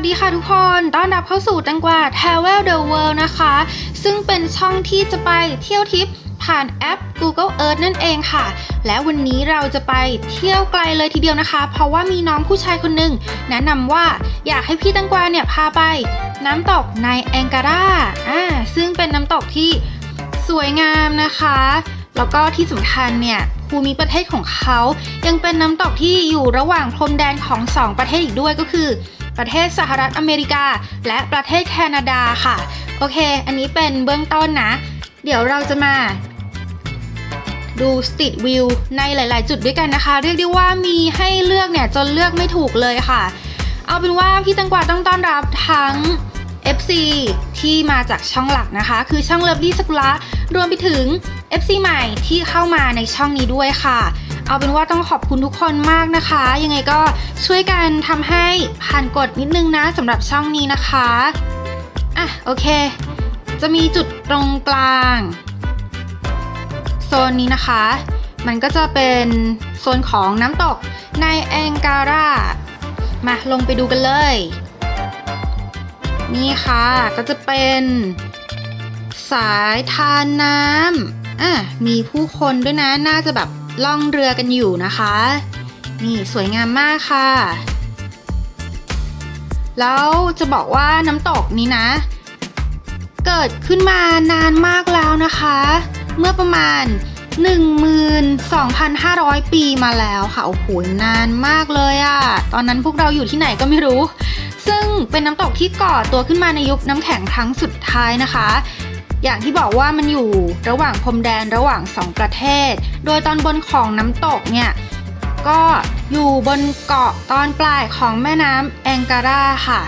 สดีค่ะทุกคน ต้อนรับเข้าสู่ตังกวา Travel the World นะคะ ซึ่งเป็นช่องที่จะไปเที่ยวทริปผ่านแอป Google Earth นั่นเองค่ะ และวันนี้เราจะไปเที่ยวไกลเลยทีเดียวนะคะ เพราะว่ามีน้องผู้ชายคนหนึ่งแนะนำว่าอยากให้พี่ตังกวาเนี่ยพาไปน้ำตกในแองการาอ่า ซึ่งเป็นน้ำตกที่สวยงามนะคะ แล้วก็ที่สำคัญเนี่ยภูมิประเทศของเขา ยังเป็นน้ำตกที่อยู่ระหว่างพรมแดนของสองประเทศอีกด้วยก็คือ ประเทศสหรัฐอเมริกา และประเทศแคนาดาค่ะ โอเค อันนี้เป็นเบื้องต้นนะ เดี๋ยวเราจะมาดูสตรีทวิวในหลาย ๆ จุดด้วยกันนะคะ เรียกได้ว่ามีให้เลือกเนี่ยจนเลือกไม่ถูกเลยค่ะ เอาเป็นว่าพี่ตังกวาต้องต้อนรับทั้ง FC ที่มาจากช่องหลักนะคะ คือช่องเลิฟลี่สกุละรวมไปถึง FC ใหม่ที่เข้ามาในช่องนี้ด้วยค่ะ เอาเป็นว่าต้องขอบคุณทุกคนมากนะคะ ยังไงก็ช่วยกันทำให้ผ่านกฎนิดนึงนะสำหรับช่องนี้นะคะอะโอเค จะมีจุดตรงกลางโซนนี้นะคะ มันก็จะเป็นโซนของน้ำตกในแองการามาลงไปดูกันเลย นี่ค่ะก็จะเป็นสายทานน้ำอะมีผู้คนด้วยนะ น่าจะแบบ ล่องเรือกันอยู่นะคะ นี่สวยงามมากค่ะ แล้วจะบอกว่าน้ำตกนี้นะ เกิดขึ้นมานานมากแล้วนะคะ เมื่อประมาณ 12,500 ปีมาแล้วค่ะ โอ้โห นานมากเลยอะ ตอนนั้นพวกเราอยู่ที่ไหนก็ไม่รู้ ซึ่งเป็นน้ำตกที่ก่อตัวขึ้นมาในยุคน้ำแข็งครั้งสุดท้ายนะคะ อย่างที่บอกว่ามันอยู่ระหว่างพรมแดนระหว่างสองประเทศ โดยตอนบนของน้ำตกเนี่ยก็อยู่บนเกาะตอนปลายของแม่น้ำแองการาค่ะ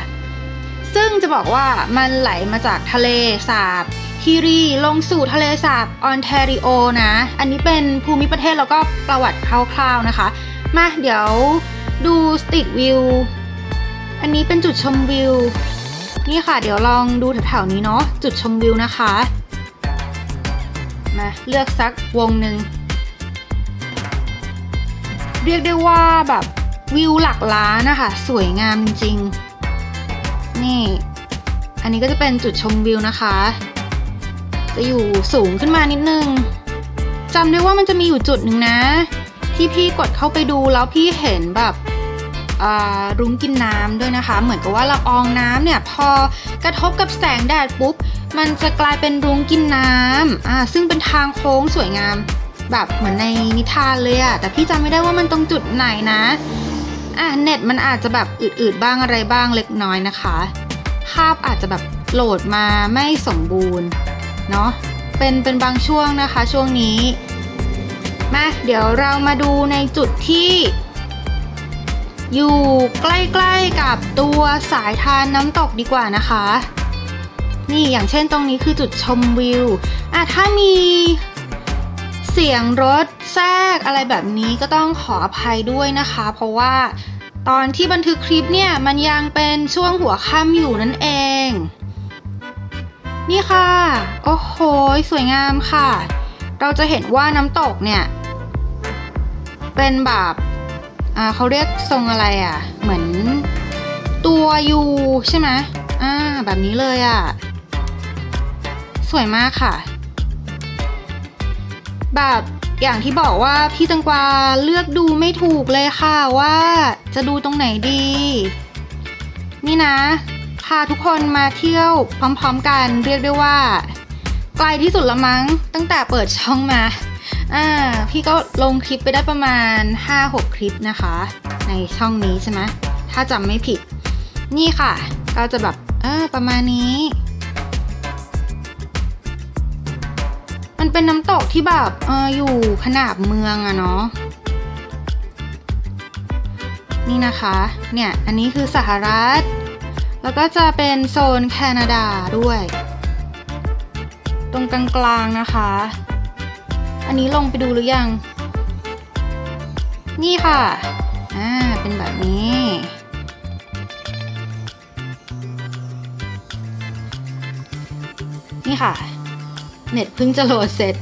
ซึ่งจะบอกว่ามันไหลมาจากทะเลสาบฮิรีลงสู่ทะเลสาบออนแทริโอนะ อันนี้เป็นภูมิประเทศแล้วก็ประวัติคร่าวๆนะคะ มาเดี๋ยวดูสตรีทวิว อันนี้เป็นจุดชมวิว นี่ค่ะ เดี๋ยวลองดูแถวๆนี้เนาะจุดชมวิวนะคะมาเลือกสักวงหนึ่งเรียกได้ว่าแบบวิวหลักล้านนะคะ สวยงามจริงๆนี่ อันนี้ก็จะเป็นจุดชมวิวนะคะ จะอยู่สูงขึ้นมานิดนึงจำได้ว่ามันจะมีอยู่จุดหนึ่งนะ ที่พี่กดเข้าไปดูแล้วพี่เห็นแบบ รุ้งกินน้ำด้วยนะคะ เหมือนกับว่าละอองน้ำเนี่ยพอกระทบกับแสงแดดปุ๊บ มันจะกลายเป็นรุ้งกินน้ำอ่าซึ่งเป็นทางโค้งสวยงาม แบบเหมือนในนิทานเลยอะแต่พี่จำไม่ได้ว่ามันตรงจุดไหนนะอะเน็ตมันอาจจะแบบอืดๆบ้างอะไรบ้างเล็กน้อยนะคะ ภาพอาจจะแบบโหลดมาไม่สมบูรณ์เนาะเป็นเป็นบางช่วงนะคะช่วงนี้มาเดี๋ยวเรามาดูในจุดที่ อยู่ใกล้ๆกับตัวสายทานน้ำตกดีกว่านะคะ นี่อย่างเช่นตรงนี้คือจุดชมวิวอะถ้ามีเสียงรถแทรกอะไรแบบนี้ก็ต้องขออภัยด้วยนะคะ เพราะว่าตอนที่บันทึกคลิปเนี่ยมันยังเป็นช่วงหัวค่ำอยู่นั่นเอง นี่ค่ะ โอ้โหสวยงามค่ะ เราจะเห็นว่าน้ำตกเนี่ย เป็นแบบ อ่าเขาเรียกทรงอะไรอะ เหมือนตัวยูใช่ไหมอ่าแบบนี้เลยอะ สวยมากค่ะ แบบอย่างที่บอกว่าพี่ตังกวาเลือกดูไม่ถูกเลยค่ะว่าจะดูตรงไหนดี นี่นะ พาทุกคนมาเที่ยวพร้อมๆกันเรียกได้ว่า ไกลที่สุดละมั้งตั้งแต่เปิดช่องมา อ่าพี่ก็ลงคลิปไปได้ประมาณ 5-6 คลิปนะคะ ในช่องนี้ใช่ไหมถ้าจำไม่ผิด นี่ค่ะ ก็จะแบบเออประมาณนี้ มันเป็นน้ำตกที่แบบเอออยู่ขนาบเมืองอะเนาะนี่นะคะ เนี่ย อันนี้คือสหรัฐ แล้วก็จะเป็นโซนแคนาดาด้วย ตรงกลางๆนะคะ อันนี้ลงไปดูหรือยัง นี่ค่ะ อ่า เป็นแบบนี้ นี่ค่ะ เน็ตเพิ่งจะโหลดเสร็จ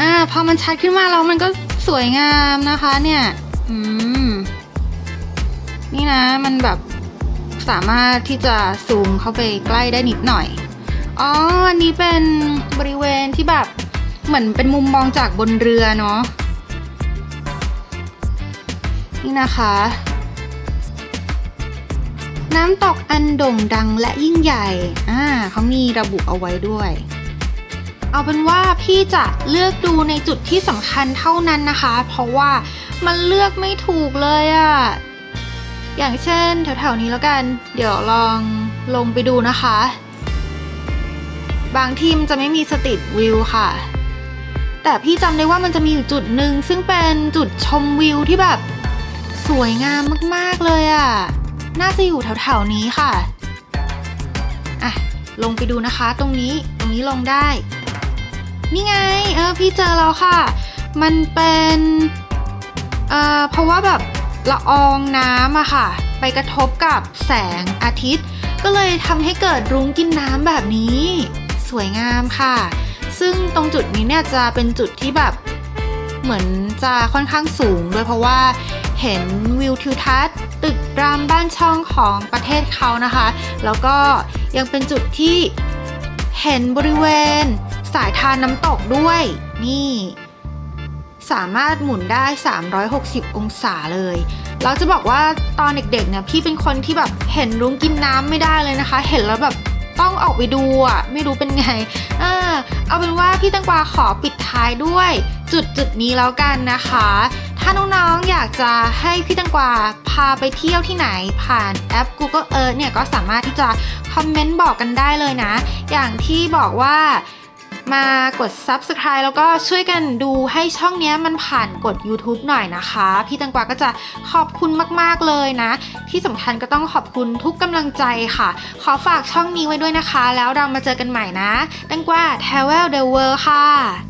อ่า พอมันชัดขึ้นมาแล้วมันก็สวยงามนะคะเนี่ย อืม นี่นะ มันแบบสามารถที่จะซูมเข้าไปใกล้ได้นิดหน่อย อ๋อ อันนี้เป็นบริเวณที่แบบ เหมือนเป็นมุมมองจากบนเรือเนาะนี่นะคะ น้ำตกอันโด่งดังและยิ่งใหญ่อ่าเขามีระบุเอาไว้ด้วย เอาเป็นว่าพี่จะเลือกดูในจุดที่สำคัญเท่านั้นนะคะ เพราะว่ามันเลือกไม่ถูกเลยอะอย่างเช่นแถวๆนี้แล้วกัน เดี๋ยวลองลงไปดูนะคะ บางที่มันจะไม่มีสตรีทวิวค่ะ แต่พี่จำได้ว่ามันจะมีอยู่จุดหนึ่งซึ่งเป็นจุดชมวิวที่แบบ สวยงามมากๆเลยอะ่ะ น่าจะอยู่แถวๆนี้ค่ะ อะ ลงไปดูนะคะตรงนี้ตรงนี้ลงได้ นี่ไง เออพี่เจอแล้วค่ะ มันเป็นเอ่อเพราะว่าแบบละอองน้ำอะค่ะ ไปกระทบกับแสงอาทิตย์ ก็เลยทำให้เกิดรุ้งกินน้ำแบบนี้ สวยงามค่ะ ซึ่งตรงจุดนี้เนี่ยจะเป็นจุดที่แบบเหมือนจะค่อนข้างสูงด้วยเพราะว่าเห็นวิวทิวทัศน์ตึกรามบ้านช่องของประเทศเขานะคะ แล้วก็ยังเป็นจุดที่เห็นบริเวณสายทานน้ำตกด้วย นี่ สามารถหมุนได้ 360 องศาเลย เราจะบอกว่าตอนเด็กๆเนี่ยพี่เป็นคนที่แบบเห็นรุ้งกินน้ำไม่ได้เลยนะคะ เห็นแล้วแบบ ต้องออกไปดูอะไม่รู้เป็นไงเออเอาเป็นว่าพี่ตังกวาขอปิดท้ายด้วย จุดจุดนี้แล้วกันนะคะ ถ้าน้องๆอยากจะให้พี่ตังกวาพาไปเที่ยวที่ไหนผ่านแอป Google Earth เนี่ยก็สามารถที่จะคอมเมนต์บอกกันได้เลยนะ อย่างที่บอกว่า มากด Subscribe แล้วก็ช่วยกันดูให้ช่องนี้มันผ่านกด YouTube หน่อยนะคะ พี่ตังกวาก็จะขอบคุณมาก ๆ เลยนะ ที่สำคัญก็ต้องขอบคุณทุกกำลังใจค่ะ ขอฝากช่องนี้ไว้ด้วยนะคะ แล้วเรามาเจอกันใหม่นะตังกวา Travel the World ค่ะ